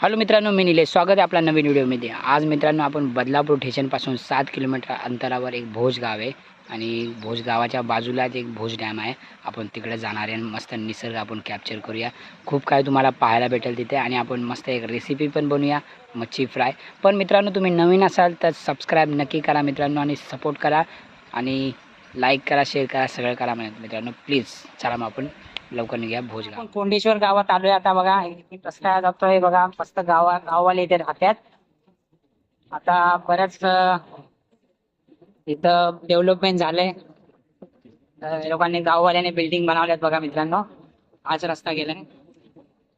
Hello मित्रांनो मी निलेश. स्वागत आहे आपल्या नवीन व्हिडिओमध्ये. आज मित्रांनो आपण बदलापूर स्टेशनपासून सात किलोमीटर अंतरावर एक भोज गाव आहे आणि भोज गावाच्या बाजूलाच एक भोज डॅम आहे. आपण तिकडे जाणार आहे आणि मस्त निसर्ग आपण कॅप्चर करूया. खूप काही तुम्हाला पाहायला भेटेल तिथे आणि आपण मस्त एक रेसिपी पण बनवूया मच्छी फ्राय पण मित्रांनो तुम्ही नवीन असाल तर सबस्क्राईब नक्की करा मित्रांनो आणि सपोर्ट करा आणि लाईक करा शेअर करा सगळं करा मित्रांनो. प्लीज चला मग आपण लवकर निघूया भोज कोंडेश्वर गावात आलोय आता बघा. कसं काय जातोय बघा. मस्त गावा गाववाले इथे राहतात. आता बऱ्याच इथं डेव्हलपमेंट झालंय. लोकांनी गाववाल्याने बिल्डिंग बनवल्यात बघा मित्रांनो. हाच रस्ता गेलाय.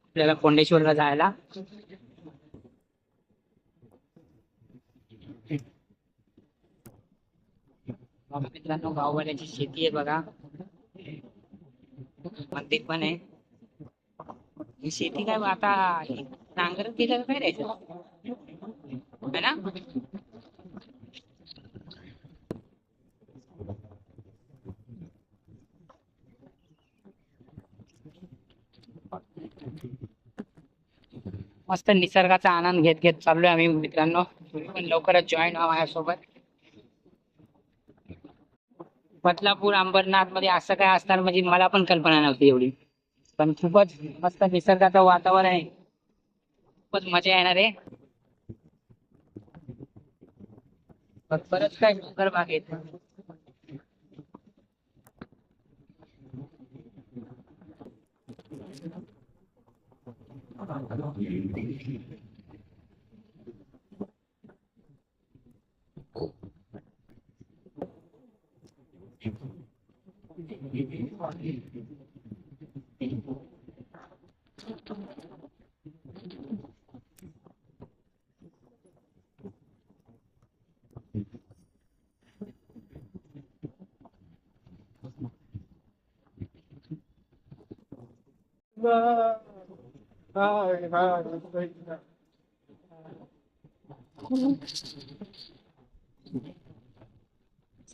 आपल्याला कोंडेश्वरला जायला. मित्रांनो गाववाल्याची शेती आहे बघा. मंदिर पण आहे. ही शेती काय आता नांगर केलं काय राहायचं ना? मस्त निसर्गाचा आनंद घेत घेत चाललोय आम्ही मित्रांनो. तुम्ही पण लवकरच जॉईन व्हा माझ्यासोबत. बदलापूर अंबरनाथमध्ये असं काय असणार म्हणजे मला पण कल्पना नव्हती एवढी. पण खूपच मस्त निसर्गाचं वातावरण आहे. खूपच मजा येणार आहे. परत काय डोंगर भाग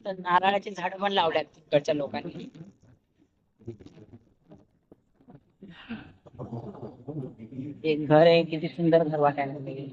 आहेत नारळाची झाड पण लावल्यात तिकडच्या लोकांनी. एक घर आहे किती सुंदर घर वाटायला लागले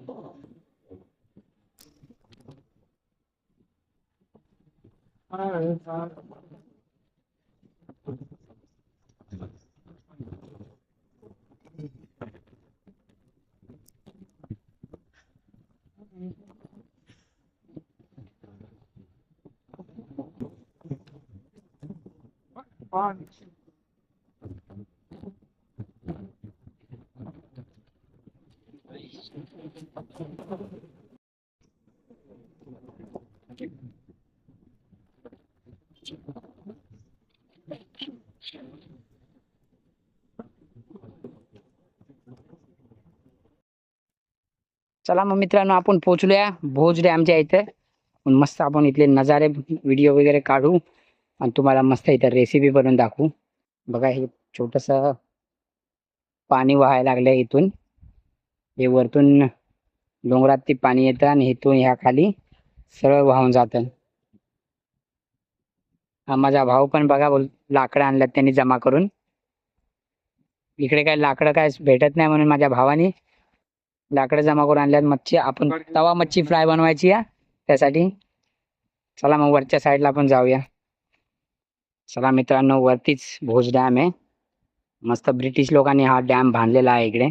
चला मग मित्रांनो आपण पोहोचलोया भोज डॅमच्या इथे. मस्त आपण इथले नजारे व्हिडिओ वगैरे काढू. आणि तुम्हाला मस्त इथं रेसिपी बनवून दाखवू. बघा हे छोटस पाणी व्हायला लागलं इथून. हे वरतून डोंगरात ते पाणी येतं आणि इथून ह्या खाली सरळ वाहून जातं. हा माझा भाऊ पण बघा बोल लाकडं आणल्यात त्यांनी जमा करून. इकडे काय लाकडं काय भेटत नाही म्हणून माझ्या भावाने लाकडं जमा करून आणल्यात. मच्छी आपण तवा मच्छी फ्राय बनवायची या. त्यासाठी चला मग वरच्या साईडला आपण जाऊया. चला मित्रांनो वरतीच भोज डॅम आहे. मस्त ब्रिटिश लोकांनी हा डॅम बांधलेला आहे इकडे.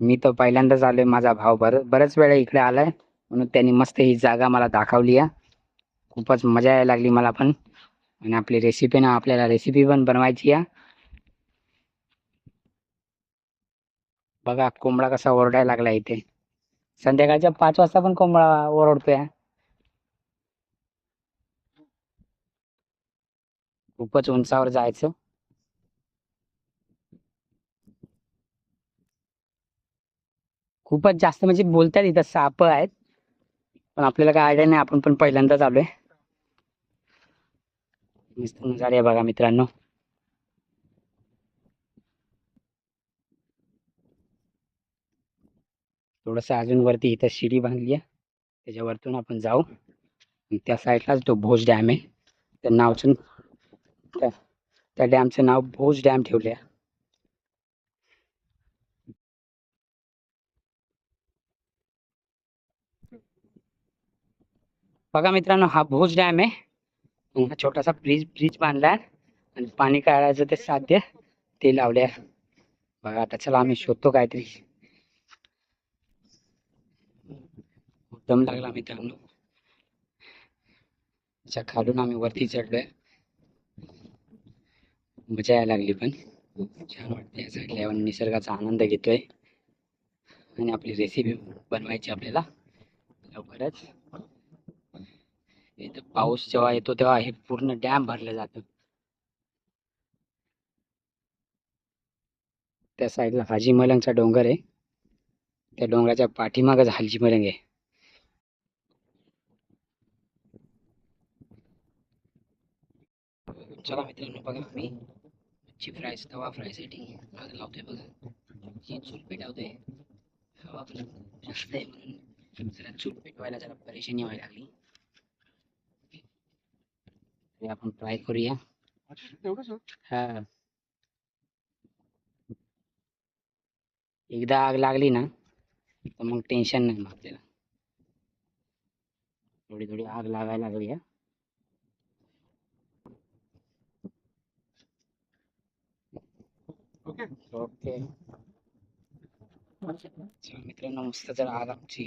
मी तर पहिल्यांदाच आलोय माझा भाव बर बऱ्याच वेळा इकडे आलाय. म्हणून त्यांनी मस्त ही जागा मला दाखवली आहे. खूपच मजा यायला लागली मला पण. आणि आपली रेसिपी ना आपल्याला रेसिपी पण बनवायची आहे. बघा कोंबडा कसा ओरडायला लागला इथे. संध्याकाळच्या पाच वाजता पण कोंबडा ओरडतोय. खूपच उंचावर जायचं. खूपच जास्त म्हणजे बोलतात इथं साप आहेत. पण आपल्याला काय आयडिया नाही आपण पण पहिल्यांदाच आलोय मस्त नजारे बघा मित्रांनो. थोडस अजून वरती इथं शिडी बांधली आहे. त्याच्यावरतून आपण जाऊ. त्या साईडलाच तो भोज डॅम आहे. त्या नावचून त्या डॅमचं नाव भोज डॅम ठेवले आहे बघा मित्रांनो हा भोज डॅम आहे. हा छोटासा ब्रिज ब्रिज बांधला आहे. आणि पाणी काढायचं ते साध्य ते लावले आहे बघा आता चला आम्ही शोधतो काहीतरी. दम लागला मित्रांनो. खालून आम्ही वरती चढलोय. मजा यायला लागली पण. छान वाटते या साईडला येऊन निसर्गाचा आनंद घेतोय. आणि आपली रेसिपी बनवायची आपल्याला. लवकरच. इथं पाऊस जेव्हा येतो तेव्हा हे पूर्ण डॅम भरलं जातं. त्या साईडला हाजी मलंगचा डोंगर आहे. त्या डोंगराच्या पाठीमागच हाजी मलंग आहे. चला मित्रांनो बघा मी. मच्छी फ्राय तवा फ्रायसाठी आग लावतोय बघा ही चूल पेटवतोय हवा पण जास्त आहे म्हणून जरा चूल पेटवायला जरा परेशानी व्हायला लागली आपण ट्राय करूया हा। एकदा आग लागली ना तर मग टेन्शन नाही मग आपल्याला थोडी थोडी आग लागायला लागूया ओके ओके मित्रांनो मस्त आमची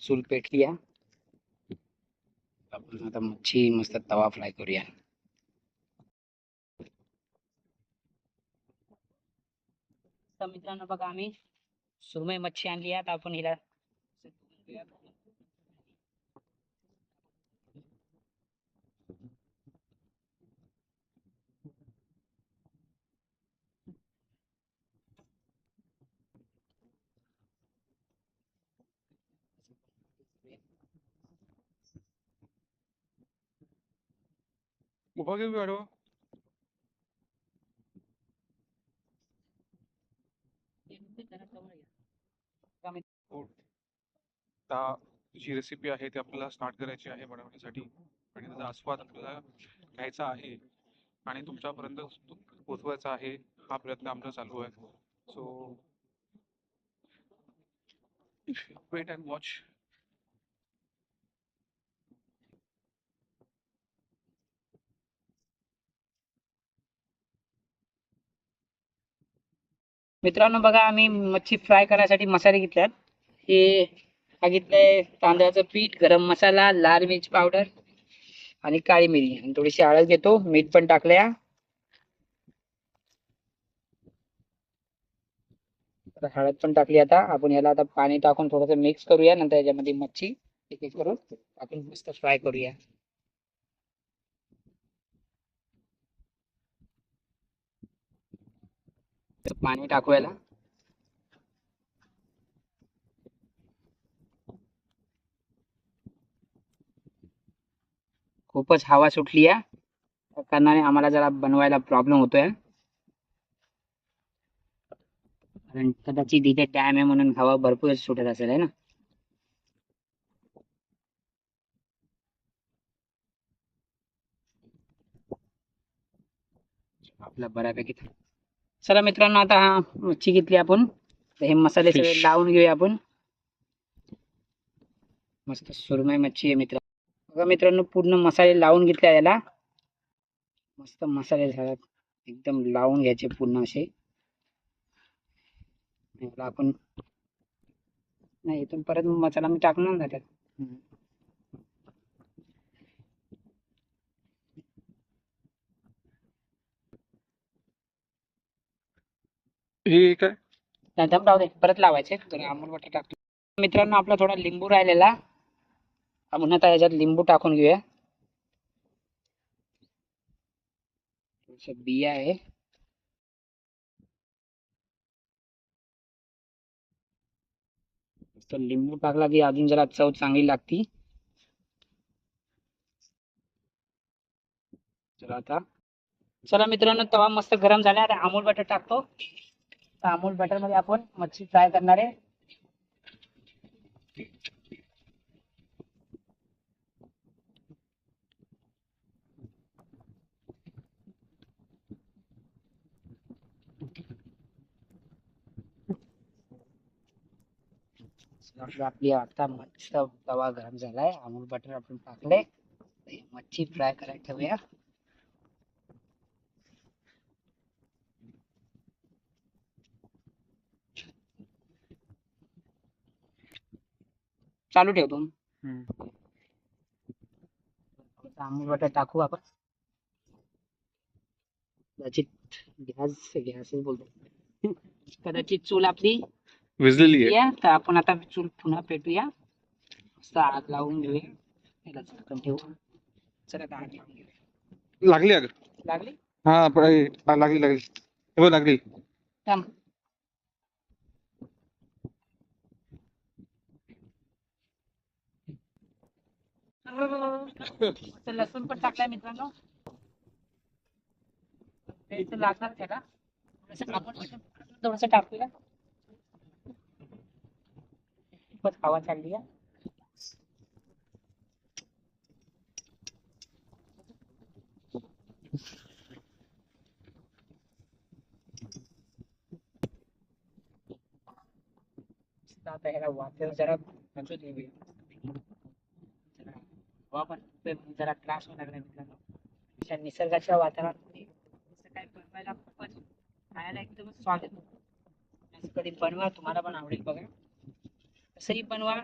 चूल पेटली आहे आपण आता मच्छी मस्त तवा फ्राय करूया। तर मित्रांनो बघा आम्ही सुरमई मच्छी आणली आहे आता आपण हिला गाडवा आता जी रेसिपी आहे ती आपल्याला स्टार्ट करायची आहे बनवण्यासाठी. आणि त्याचा आस्वाद आपल्याला घ्यायचा आहे. आणि तुमच्यापर्यंत पोचवायचा आहे. हा प्रयत्न आमचा चालू आहे. सो वेट अँड वॉच मित्रांनो बघा आम्ही मच्छी फ्राय करायसाठी मसाले घेतल्यात. हे घेतलंय तांदळाचं पीठ गरम मसाला लाल मिरच पावडर आणि काळी मिरी. आणि थोडीशी हळद घेतो. मीठ पण टाकलंय. हळद पण टाकली आता. आपण याला आता पाणी टाकून थोडस मिक्स करूया. नंतर याच्यामध्ये मच्छी एक एक करून आपण मस्त फ्राय करूया. तर पाणी टाकू याला खूपच हवा सुटली आहे. त्या कारणाने आम्हाला जरा बनवायला प्रॉब्लेम होतोय. कारण कदाचित इथे डॅम आहे म्हणून हवा भरपूर सुटत असेल आहे ना? आपला बऱ्यापैकी चला मित्रांनो आता हा मच्छी घेतली आपण. हे मसाले सगळे. लावून घेऊया आपण. मस्त सुरमई मच्छी आहे मित्र बघा मित्रांनो पूर्ण मसाले लावून घेतले याला. मस्त मसाले झाले एकदम लावून घ्यायचे पूर्ण असे. आपण नाही इथून परत मसाला मी टाकणार ना त्यात. हे काय? नाही, दम राहू दे. परत लावायचे. तर अमूल वाटा टाकतो. मित्रांनो आपला थोडा लिंबू राहिलेला. आपण आता याच्यात लिंबू टाकून घेऊया. बिया आहे. तर लिंबू टाकला की अजून जरा चव चांगली लागती. चला आता. चला मित्रांनो तवा मस्त गरम झाला. आता अमूल बटर टाकतो. तर अमूल बटरमध्ये आपण मच्छी फ्राय करणार आहे. आपली आता मस्त तवा गरम झालाय. अमूल बटर आपण टाकले मच्छी फ्राय करायला ठेवूया. चालू ठेवतो अमूल बटर टाकू आपण. कदाचित गॅस बोलतो. कदाचित चूल आपली विजलेली आहे. या तर आपण आता चूल पुन्हा पेटूया. आग लावून घेऊया. याला झाकण ठेवू. चला आता आग लावून घेऊया लागली अगं. लागली? हा पण लागली लागली. हे लागली. थांब. मस्त लसूण पण टाकलाय मित्रांनो. इथं लागणार त्याला. आपण टाकूया. खूपच हवा चालली आहे. जरा हवा पण जरा त्रास होऊ लागला मित्रांनो. अशा निसर्गाच्या वातावरणामध्ये बनवायला खूपच खायला एकदमच स्वाद येतो. कधी बनवा तुम्हाला पण आवडेल बघा. तसंही बनवा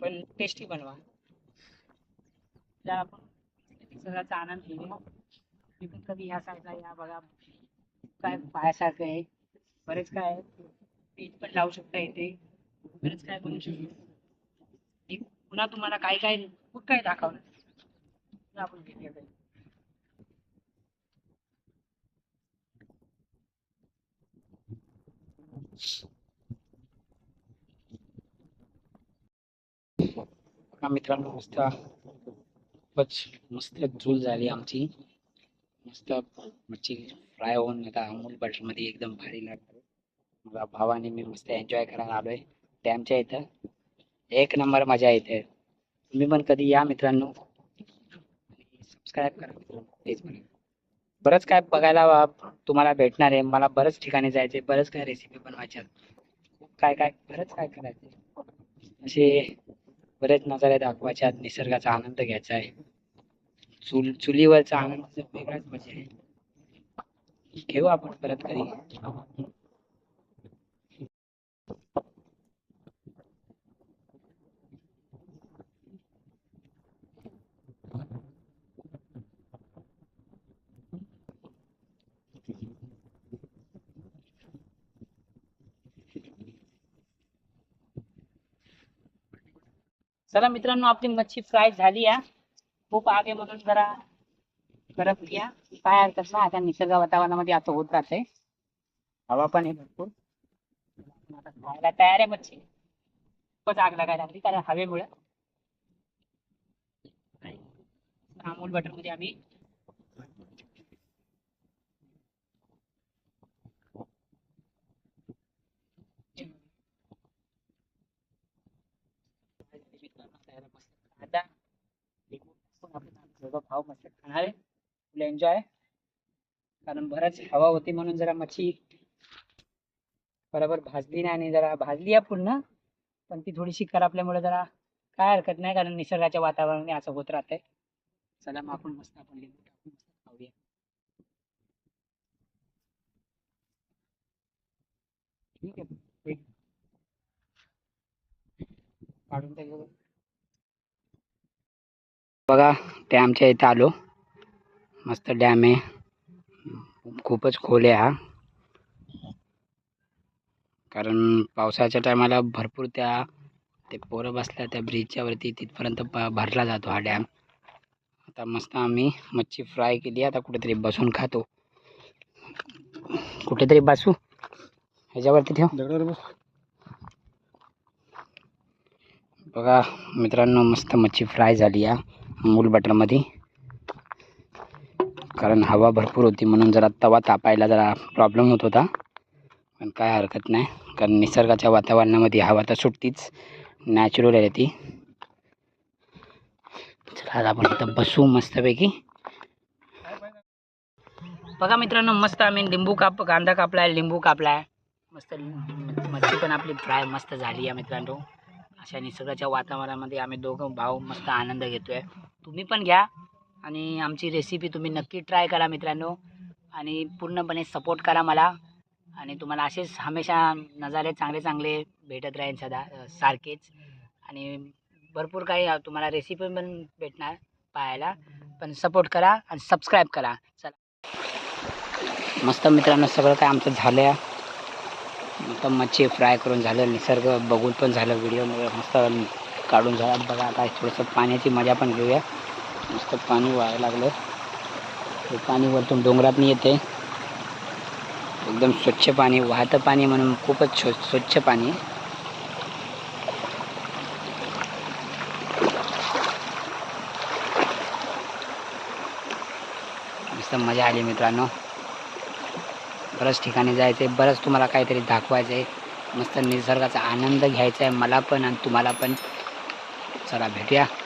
पण टेस्टी बनवा. आपण निसर्गाचा आनंद घेऊया तुम्ही पण कधी ह्या साईडला या बघा. काय पायासारखं आहे. बरेच काय आहे. पीठ पण लावू शकता इथे. बरेच काय बनवू शकतो. पुन्हा तुम्हाला काय काय खूप काय दाखवलं आपण घेऊया काही. मित्रांनो मस्त. खूपच मस्त झूल झाली आमची. मस्त मच्छी फ्राय होऊन आता अमूल बटरमध्ये एकदम भारी लागतो मला भावाने मी मस्त एन्जॉय करायला आलोय. डॅमच्या इथं. एक नंबर मजा येते. तुम्ही पण कधी या मित्रांनो. सबस्क्राईब करा. प्लीज बरंच काय बघायला तुम्हाला भेटणार आहे. मला बरंच ठिकाणी जायचे बरंच काय रेसिपी बनवायच्या खूप काय काय बरंच काय करायचं असे बरेच नजारे दाखवायचे आहेत निसर्गाचा आनंद घ्यायचा आहे. चुल चुलीवरचा आनंद वेगळाच मजा आहे. घेऊ आपण परत कधी? चला मित्रांनो आपली मच्छी फ्राय झाली आहे खूप आगे म्हणून जरा करत घ्या. काय हरकत नाही आता निसर्ग वातावरणामध्ये आता होत राहते. हवा पण आहे भरपूर. आता खायला तयार आहे मच्छी. खूपच आग लागायला लागली कारण हवेमुळे. अमूल बटरमध्ये आम्ही आता भाव मस्त खाणार. आहे फुल एन्जॉय कारण बराच हवा होती म्हणून जरा मच्छी बरोबर भाजली नाही आणि जरा भाजली आहे पूर्ण पण ती थोडीशी करापल्यामुळे जरा काय हरकत नाही कारण निसर्गाच्या वातावरणाने असं होत राहतंय. चला मग आपण मस्त आपण लिंबू टाकून मस्त खाऊया. ठीक आहे. काढून बघा. बघा डॅमच्या इथं आलो. मस्त डॅम आहे. खूपच खोल आहे हा. कारण पावसाच्या टायमाला भरपूर त्या ते पोरं बसल्या त्या ब्रिजच्या वरती तिथपर्यंत प भरला जातो हा डॅम. आता मस्त आम्ही मच्छी फ्राय केली. आता कुठेतरी बसून खातो. कुठेतरी बसू. ह्याच्यावरती ठेव. बघा मित्रांनो मस्त मच्छी फ्राय झाली या मूल बटरमध्ये कारण हवा भरपूर होती म्हणून जरा तवा तापायला जरा प्रॉब्लेम होत होता. पण काय हरकत नाही. कारण निसर्गाच्या वातावरणामध्ये हवा तर सुटतीच. नॅचरल आहे ती. चला आपण इथं बसू मस्तपैकी. बघा मित्रांनो मस्त आम्ही लिंबू काप कांदा कापलाय लिंबू कापला आहे मस्त मच्छी पण आपली फ्राय मस्त झाली आहे मित्रांनो. अशा निसर्गाच्या वातावरणामध्ये आम्ही दोघं भाऊ मस्त आनंद घेतोय. तुम्ही पण घ्या आणि आमची रेसिपी तुम्ही नक्की ट्राय करा मित्रांनो. आणि पूर्णपणे सपोर्ट करा मला. आणि तुम्हाला असेच हमेशा नजारे चांगले चांगले भेटत राहील सदा सारखेच. आणि भरपूर काही तुम्हाला रेसिपी पण भेटणार पाहायला. पण सपोर्ट करा आणि सबस्क्राईब करा. चला. मस्त मित्रांनो सगळं काय आमचं झालं आहे मस्त मच्छी फ्राय करून झालं. निसर्ग बघून पण झालं व्हिडिओमध्ये मस्त काढून झाला बघा आता थोडंसं पाण्याची मजा पण घेऊया. मस्त पाणी व्हायला लागलं हे पाणी वरतून डोंगरातून येते. एकदम स्वच्छ पाणी वाहतं पाणी म्हणून खूपच स्व स्वच्छ पाणी. मस्त मजा आली मित्रांनो. बऱ्याच ठिकाणी जायचं आहे बरंच तुम्हाला काहीतरी दाखवायचं आहे मस्त निसर्गाचा आनंद घ्यायचा आहे मला पण आणि तुम्हाला पण. चला भेटूया बाय